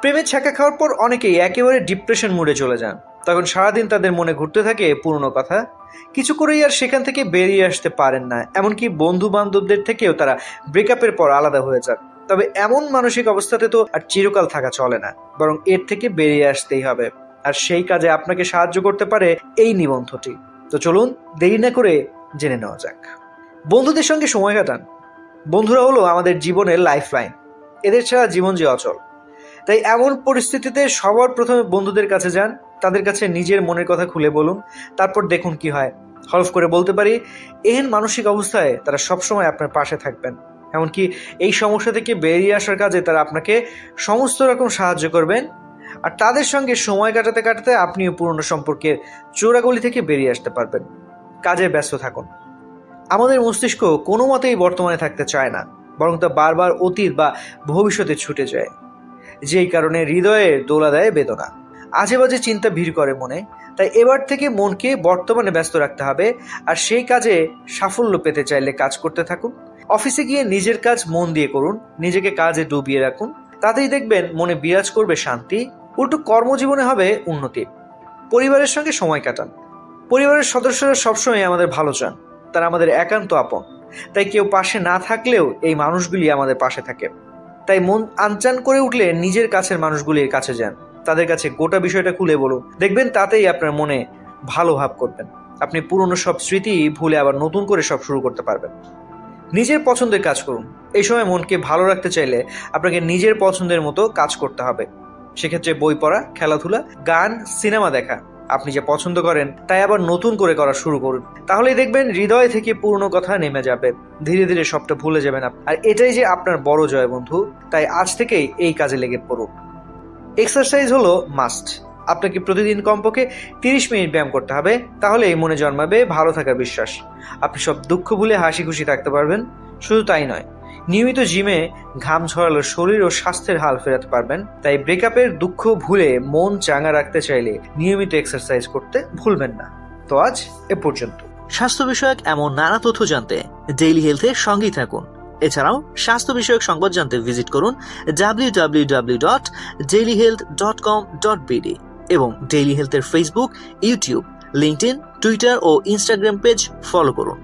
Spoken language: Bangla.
প্রেমের ছ্যাঁকা খাওয়ার পর অনেকেই একেবারে ডিপ্রেশন মুডে চলে যান। তখন সারাদিন তাদের মনে ঘুরতে থাকে পুরনো কথা। কিছু করেই আর সেখান থেকে বেরিয়ে আসতে পারেন না, এমনকি বন্ধু বান্ধবদের থেকেও তারা ব্রেকআপের পর আলাদা হয়ে যান। তবে এমন মানসিক অবস্থাতে তো আর চিরকাল থাকা চলে না, বরং এর থেকে বেরিয়ে আসতেই হবে। আর সেই কাজে আপনাকে সাহায্য করতে পারে এই নিবন্ধটি। তো চলুন দেরি না করে জেনে নেওয়া যাক। বন্ধুদের সঙ্গে সময় কাটান। বন্ধুরা হলো আমাদের জীবনের লাইফ লাইন এদের ছাড়া জীবন যে অচল। তাই এমন পরিস্থিতিতে সবার প্রথমে বন্ধুদের কাছে যান, তাদের কাছে নিজের মনের কথা খুলে বলুন, তারপর দেখুন কি হয়। হলফ করে বলতে পারি, এহেন মানসিক অবস্থায় তারা সবসময় আপনার পাশে থাকবেন। এমনকি এই সমস্যা থেকে বেরিয়ে আসার কাজে তারা আপনাকে সমস্ত রকম সাহায্য করবেন। আর তাদের সঙ্গে সময় কাটাতে কাটাতে আপনিও পুরনো সম্পর্কের চোরাগলি থেকে বেরিয়ে আসতে পারবেন। কাজে ব্যস্ত থাকুন। আমাদের মস্তিষ্ক কোনো মতেই বর্তমানে থাকতে চায় না, বরং তা বারবার অতীত বা ভবিষ্যতে ছুটে যায়। যেই কারণে হৃদয়ে দোলা দেয় বেদনা। আজে বাজে চিন্তা ভিড় করে মনে, তাই এবার থেকে মনকে বর্তমানে ব্যস্ত রাখতে হবে আর সেই কাজে সাফল্য পেতে চাইলে কাজ করতে থাকুন। অফিসে গিয়ে নিজের কাজ মন দিয়ে করুন, নিজেকে কাজে ডুবিয়ে রাখুন। তাতেই দেখবেন মনে বিরাজ করবে শান্তি, উল্টো কর্মজীবনে হবে উন্নতি। পরিবারের সঙ্গে সময় কাটান। পরিবারের সদস্যরা সবসময় আমাদের ভালো চান, তারা আমাদের একান্ত আপন। তাই কেউ পাশে না থাকলেও এই মানুষগুলি আমাদের পাশে থাকে। তাই মন আনচান করে উঠলে নিজের কাছের মানুষগুলির কাছে যান। তাদের কাছে গোটা বিষয়টা খুলে বলুন। দেখবেন তাতেই আপনার মনে ভালো ভাব করবেন। আপনি পুরনো সব স্মৃতি ভুলে আবার নতুন করে সব শুরু করতে পারবেন। নিজের পছন্দের কাজ করুন। এই সময় মনকে ভালো রাখতে চাইলে আপনাকে নিজের পছন্দের মতো কাজ করতে হবে। সেক্ষেত্রে বই পড়া, খেলাধুলা, গান, সিনেমা দেখা। আপনি যে পছন্দ করেন, তাই আবার নতুন করে করা শুরু করুন। তাহলেই দেখবেন হৃদয় থেকে পুরনো কথা নেমে যাবে। ধীরে ধীরে সবটা ভুলে যাবেন আপনি। আর এটাই যে আপনার বড় জয়, বন্ধু, তাই আজ থেকেই এই কাজে লেগে পড়ুন। এক্সারসাইজ হলো মাস্ট। আপনাকে প্রতিদিন কমপক্ষে তিরিশ মিনিট ব্যায়াম করতে হবে, তাহলে এই মনে জন্মাবে ভালো থাকার বিশ্বাস। আপনি সব দুঃখ ভুলে হাসি খুশি থাকতে পারবেন, শুধু তাই নয়। নিয়মিত জিমে ঘাম ঝরালো শরীর ও স্বাস্থ্যের হাল ফেরাতে পারবেন, তাই ব্রেকআপের দুঃখ ভুলে মন চাঙ্গা রাখতে চাইলে নিয়মিত এক্সারসাইজ করতে ভুলবেন না। তো আজ এ পর্যন্ত। স্বাস্থ্য বিষয়ক এমন নানা তথ্য জানতে ডেইলি হেলথের সঙ্গেই থাকুন। এছাড়াও স্বাস্থ্য বিষয়ক সংবাদ জানতে ভিজিট করুন W W W dot daily health dot com dot BD এবং ডেইলি হেলথের ফেসবুক ইউটিউব লিঙ্কডইন টুইটার ও ইনস্টাগ্রাম পেজ ফলো করুন।